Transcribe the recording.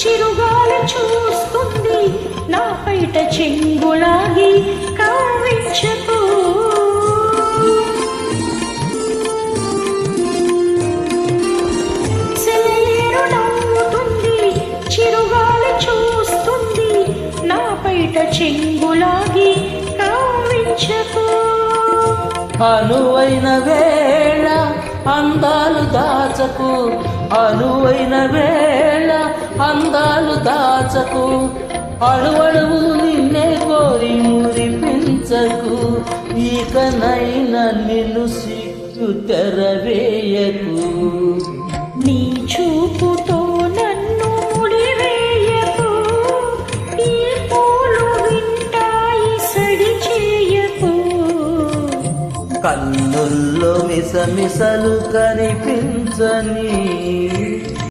చిరుగాల చూస్తుంది. నా బయట చెంగులాగి కవ్వించకు సెలయేరు నవ్వుతుంది చిరుగాలి చూస్తుంది. నా బయట చెంగులాగి కవ్వించకు అనువైన వేళ అందాలు దాచకు. అనువైన వేళ అందాలు దాచకు అడువడువు నిన్నే కోరి మురిపించకు ఇకనైనా నిన్ను సిగ్గు తెరవేయకు. నీ చూపుతో నన్ను ముడివేయకు ఈ పూలు వింటాయి సడి చేయకు. కన్నుల్లో మిసమిసలు కనిపించని